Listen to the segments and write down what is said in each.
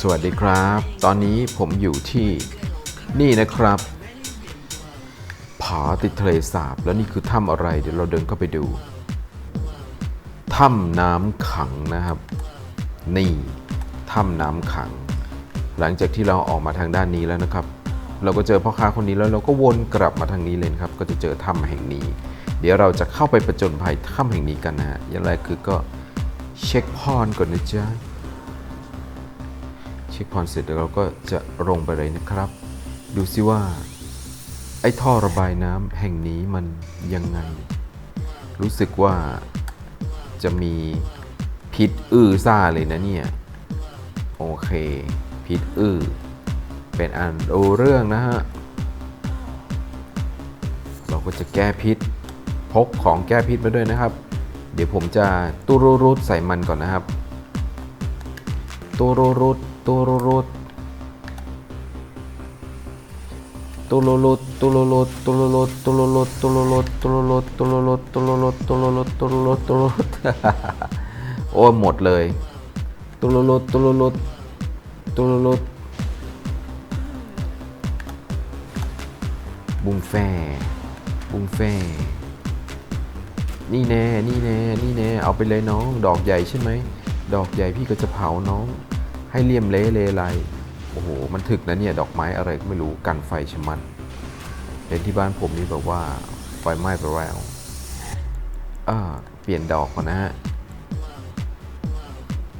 สวัสดีครับ ตอนนี้ผมอยู่ที่นี่นะครับผาติดทะเลสาบ แล้วนี่คือถ้ำอะไร เดี๋ยวเราเดินเข้าไปดู ถ้ำน้ำขังนะครับ นี่ถ้ำน้ำขัง หลังจากที่เราออกมาทางด้านนี้แล้วนะครับ เราก็เจอพ่อค้าคนนี้แล้วเราก็วนกลับมาทางนี้เลยครับ ก็จะเจอถ้ำแห่งนี้ เดี๋ยวเราจะเข้าไปประจนภัยถ้ำแห่งนี้กันนะฮะอย่างไรคือก็เช็คพอนก่อนนะจ๊ะ เช็คพอนเสร็จแล้วเราก็จะลงไปเลยนะครับ ดูซิว่า ไอ้ท่อระบายน้ำแห่งนี้มันยังไง รู้สึกว่าจะมีพิษอื้อซ่าเลยนะเนี่ย โอเค พิษอื้อเป็นอันรูเรื่องนะฮะ เราก็จะแก้พิษพกของแก้พิษมาด้วยนะครับ เดี๋ยวผมจะตุรุรุดใส่มันก่อนนะครับตูรูรุด ตูรูรุดตูรูรุดตูรูรุดตูรูรุดตูรูรุดตูรูรุดตูรูรุดตูรูรุดตูรูรุดตูรูรุดตูรูรุดตูรูรุดโอ้หมดเลยตูรูรุดตูรูรุดตูรูรุดบุงแฟบุงแฟนี่แน่นี่แน่นี่แน่เอาไปเลยน้อง ดอกใหญ่ใช่ไหมดอกใหญ่พี่ก็จะเผาน้อง ให้เลี่ยมเละเลไรโอ้โห มันถึกนะเนี่ย ดอกไม้อะไรก็ไม่รู้กันไฟชะมันเห็นที่บ้านผมนี่แบบว่าไฟไหม้ไปแล้วอ่าเปลี่ยนดอกก่อนนะฮะ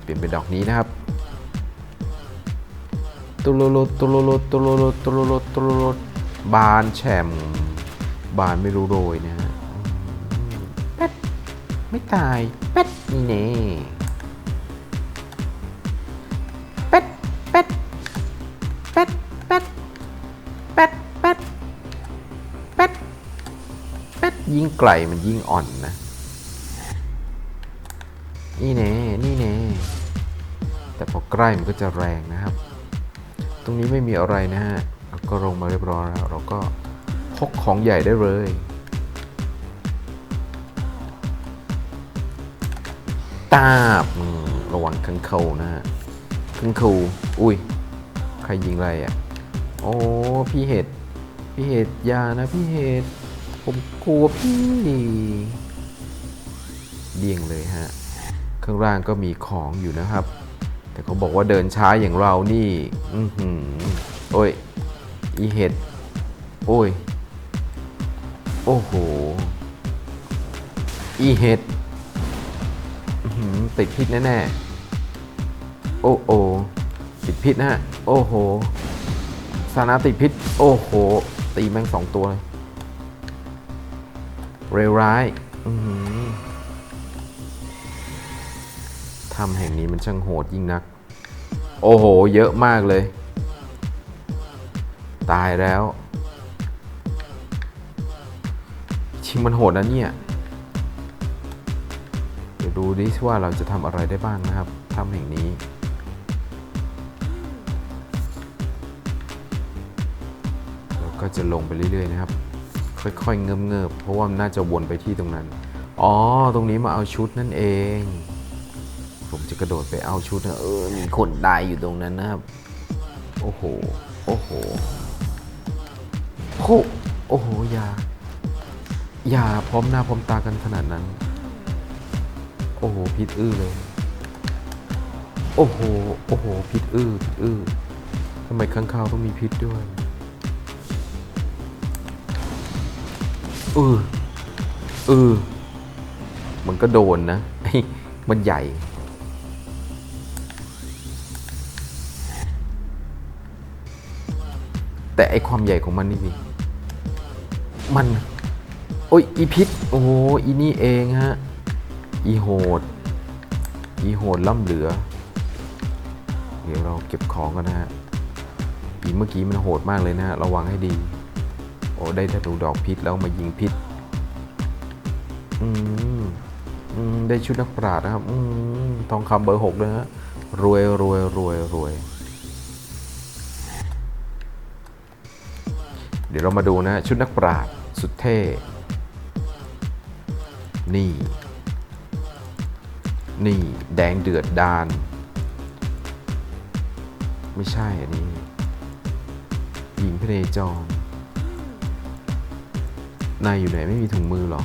เปลี่ยนเป็นดอกนี้นะครับตุลุลตุลุลตุลุลตุลุลตุลุลบานแฉมบานไม่รู้โรยนะฮะอืมแป๊ดไม่ตายแป๊ดนี่เน่ ยิ่งไกลมันยิ่งอ่อนนะ นี่แน่นี่แน่แต่พอใกล้มันก็จะแรงนะครับ ตรงนี้ไม่มีอะไรนะฮะเราก็ลงมาเรียบร้อยแล้ว เราก็พกของใหญ่ได้เลยตาบระวังคังเขานะฮะคุณครูอุ้ย ใครยิงอะไรอะ โอ้ พี่เห็ด พี่เห็ดยานะพี่เห็ด ผมกลัวพี่เดี่ยงเลยฮะ ข้างล่างก็มีของอยู่นะครับ แต่เขาบอกว่าเดินช้าอย่างเรานี่ อือหือ โอ้ย อีเห็ด โอ้ย โอ้โห อีเห็ดติดพิษแน่ๆ โอ้โอติดพิษนะฮะ โอ้โห สานาติดพิษ โอ้โห ตีแม่งสองตัวเลย เร็วร้ายถ้ำแห่งนี้มันช่างโหดยิ่งนัก โอ้โห เยอะมากเลย ตายแล้ว ชิงมันโหดนะเนี่ย เดี๋ยวดูดิว่าเราจะทำอะไรได้บ้างนะครับถ้ำแห่งนี้เราก็จะลงไปเรื่อย ๆ นะครับ ค่อยๆ เงิบๆ เพราะว่ามันน่าจะวนไปที่ตรงนั้น อ๋อ ตรงนี้มาเอาชุดนั่นเอง ผมจะกระโดดไปเอาชุดนะเออ มีคนตายอยู่ตรงนั้นนะครับ โอ้โห โอ้โหโคโอ้โห อย่า อย่าพร้อมหน้าพร้อมตากันขนาดนั้น โอ้โห พิษอื้อเลย โอ้โห โอ้โห พิษอื้อพิษอื้อทำไมข้างข้าวต้องมีพิษด้วย เออเออมันก็โดนนะ มันใหญ่ แต่ไอความใหญ่ของมันนี่สิมัน โอ้ย อีพิษ โอ้โห อีนี่เองฮะ อีโหด อีโหดล่ำเหลือ เดี๋ยวเราเก็บของกันนะฮะ อีเมื่อกี้มันโหดมากเลยนะฮะ ระวังให้ดี โอ้ได้ธนูดอกพิษแล้วมายิงพิษอืมอืมได้ชุดนักปราชญ์นะครับอืมทองคำเบอร์หกเลยฮะรวยรวยรวยรวย เดี๋ยวเรามาดูนะ ชุดนักปราชญ์สุดเท่ นี่ นี่แดงเดือดดาน ไม่ใช่อันนี้หญิงพเนจร นายอยู่ไหนไม่มีถุงมือหรอ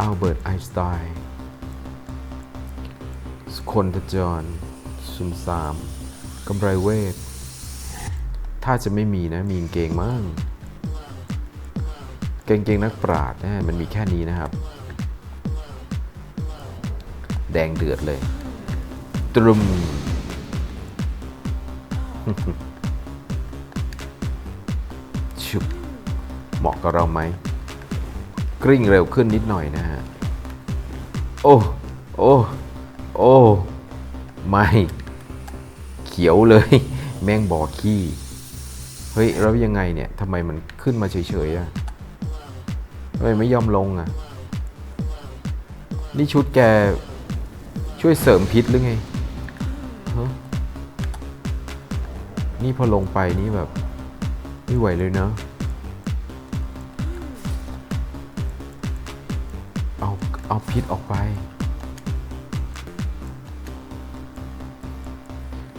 อัลเบิร์ตไอน์สไตน์คนทจรซุมสามกำไรเวท ถ้าจะไม่มีนะ มีงเกงมั่งเกงเกงนักปราดนะมันมีแค่นี้นะครับ แดงเดือดเลย ตรุม ชุบ เหมาะกับเราไหมกริ่งเร็วขึ้นนิดหน่อยนะฮะโอ้โอ้โอ้ไม่เขียวเลย แม่งบอขี้เฮ้ยแล้วยังไงเนี่ยทำไมมันขึ้นมาเฉยๆอะทำไมไม่ยอมลงอะนี่ชุดแกช่วยเสริมพิษหรือไงนี่พอลงไปนี่แบบ ไม่ไหวเลยเนาะ เอาพิษออกไป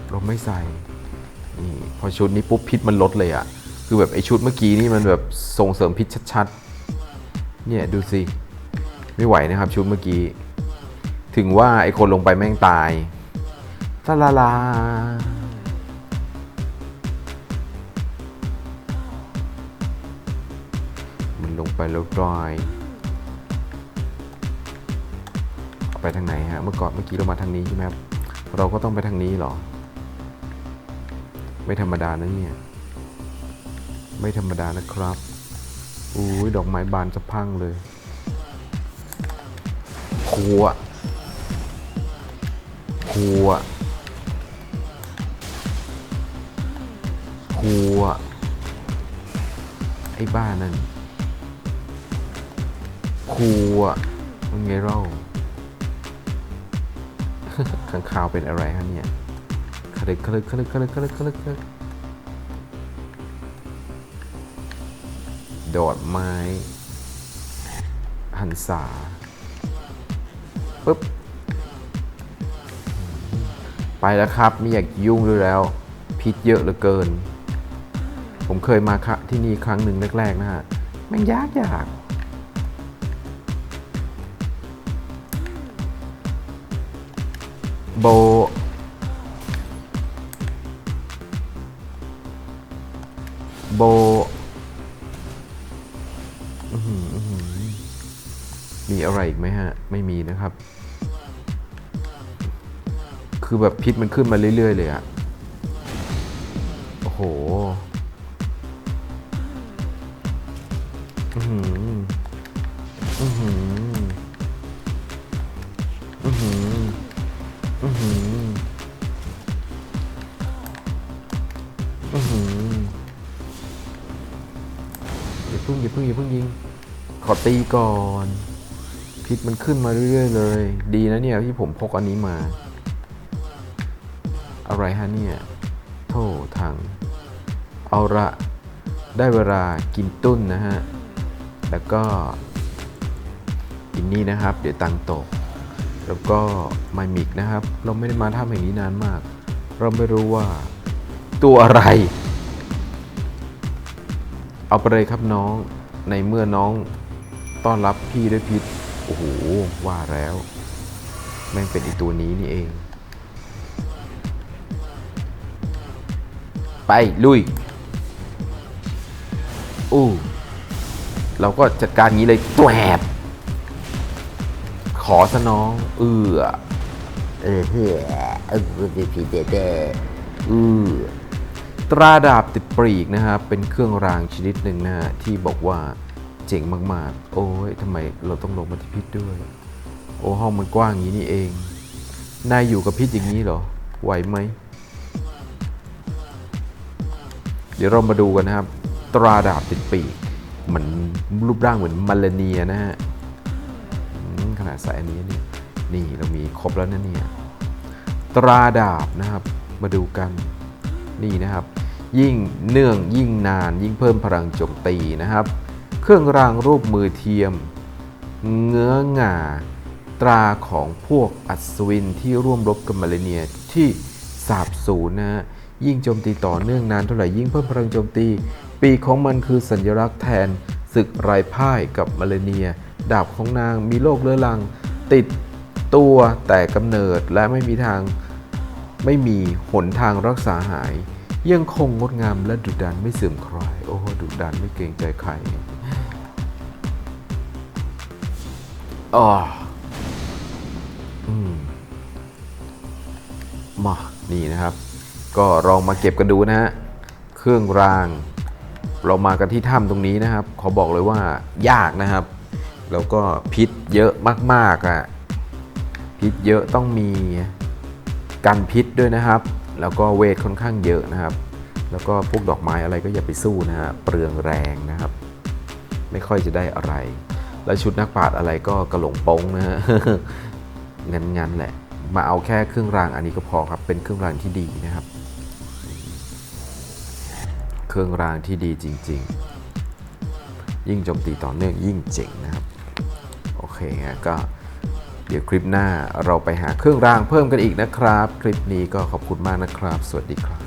เราไม่ใส่ นี่พอชุดนี้ปุ๊บพิษมันลดเลยอะคือแบบไอชุดเมื่อกี้นี่มันแบบส่งเสริมพิษชัดๆ เนี่ยดูสิ ไม่ไหวนะครับชุดเมื่อกี้ ถึงว่าไอคนลงไปแม่งตายตาลาลามันลงไปแล้วดอย ไปทางไหนฮะ เมื่อก่อนเมื่อกี้เรามาทางนี้ใช่ไหมครับ เราก็ต้องไปทางนี้เหรอ ไม่ธรรมดานะเนี่ย ไม่ธรรมดานะครับอุ้ยดอกไม้บานสะพังเลยคัวคัวคัวไอ้บ้านั่นคัวมันไงเล่า ข้างข่าวเป็นอะไรฮะเนี่ยคลึกคลึกคลึกคลึกคลึกคลึกคลึกโดดไม้ หันษาปึ๊บ ไปแล้วครับไม่อยากยุ่งด้วยแล้ว พิษเยอะเหลือเกิน ผมเคยมาที่นี่ครั้งหนึ่งแรก ๆ นะฮะ แม่งยากยาก โบ โบมีอะไรอีกไหมฮะ ไม่มีนะครับ คือแบบพิษมันขึ้นมาเรื่อย ๆ เลยอะโอ้โห อื อือหืออย่าพิ่งอย่าพิ่งอย่าพิ่งยิง ขอตีก่อนพิษมันขึ้นมาเรื่อยๆเลย ดีนะเนี่ยที่ผมพกอันนี้มา อะไรฮะเนี่ย โทษทางเอาละได้เวลากินตุ้นนะฮะ แล้วก็อินนี่นะครับ เดี๋ยวตังตก แล้วก็ไมมิกนะครับ เราไม่ได้มาถ้ำแห่งนี้นานมาก เราไม่รู้ว่า ตัวอะไร เอาไปเลยครับน้อง ในเมื่อน้องต้อนรับพี่ด้วยพิษ โอ้โห ว่าแล้ว แม่งเป็นอีตัวนี้นี่เอง ไป ลุย อู้เราก็จัดการงี้เลยตัวแอบขอซะน้อง เอือเออเฮ้อเออพี่เด้เด้อือ ตราดาบติดปรีกนะครับ เป็นเครื่องรางชนิดหนึ่งนะฮะที่บอกว่าเจ๋งมากๆ โอ้ยทำไมเราต้องลงมาที่พิษด้วย โอ้ห้องมันกว้างอย่างนี้นี่เอง นายอยู่กับพิษอย่างนี้เหรอ ไหวไหม เดี๋ยวเรามาดูกันนะครับ ตราดาบติดปีกเหมือนรูปร่างเหมือนมาลเนียนะฮะขนาดใส่อันนี้นี่นี่เรามีครบแล้วนะเนี่ย ตราดาบนะครับ มาดูกัน นี่นะครับ ยิ่งเนื่องยิ่งนาน ยิ่งเพิ่มพลังโจมตีนะครับ เครื่องรางรูปมือเทียม เงื้อง่าตราของพวกอัศวินที่ร่วมรบกับมาเลเนียที่สาบสูญนะฮะยิ่งโจมตีต่อเนื่องนานเท่าไหร่ยิ่งเพิ่มพลังโจมตี ปีกของมันคือสัญลักษณ์แทนศึกไร้พ่ายกับมาเลเนีย ดาบของนางมีโรคเรื้อรัง ติดตัวแต่กำเนิดและไม่มีทาง ไม่มีหนทางรักษาหาย ยังคงงดงามและดุดันไม่เสื่อมคลาย โอ้โหดุดันไม่เกรงใจใครอ๋อมานี่นะครับ ก็ลองมาเก็บกันดูนะฮะเครื่องราง เรามากันที่ถ้ำตรงนี้นะครับ ขอบอกเลยว่ายากนะครับ แล้วก็พิษเยอะมากๆอะพิษเยอะต้องมี กันพิษด้วยนะครับ แล้วก็เวทค่อนข้างเยอะนะครับ แล้วก็พวกดอกไม้อะไรก็อย่าไปสู้นะฮะเปลืองแรงนะครับ ไม่ค่อยจะได้อะไร แล้วชุดนักปราชญ์อะไรก็กระหลงโป้งนะฮะงั้นๆแหละ มาเอาแค่เครื่องรางอันนี้ก็พอครับ เป็นเครื่องรางที่ดีนะครับ เครื่องรางที่ดีจริง ๆ ยิ่งโจมตีต่อเนื่องยิ่งเจ๋งนะครับ โอเคฮะก็ เดี๋ยวคลิปหน้าเราไปหาเครื่องรางเพิ่มกันอีกนะครับ คลิปนี้ก็ขอบคุณมากนะครับ สวัสดีครับ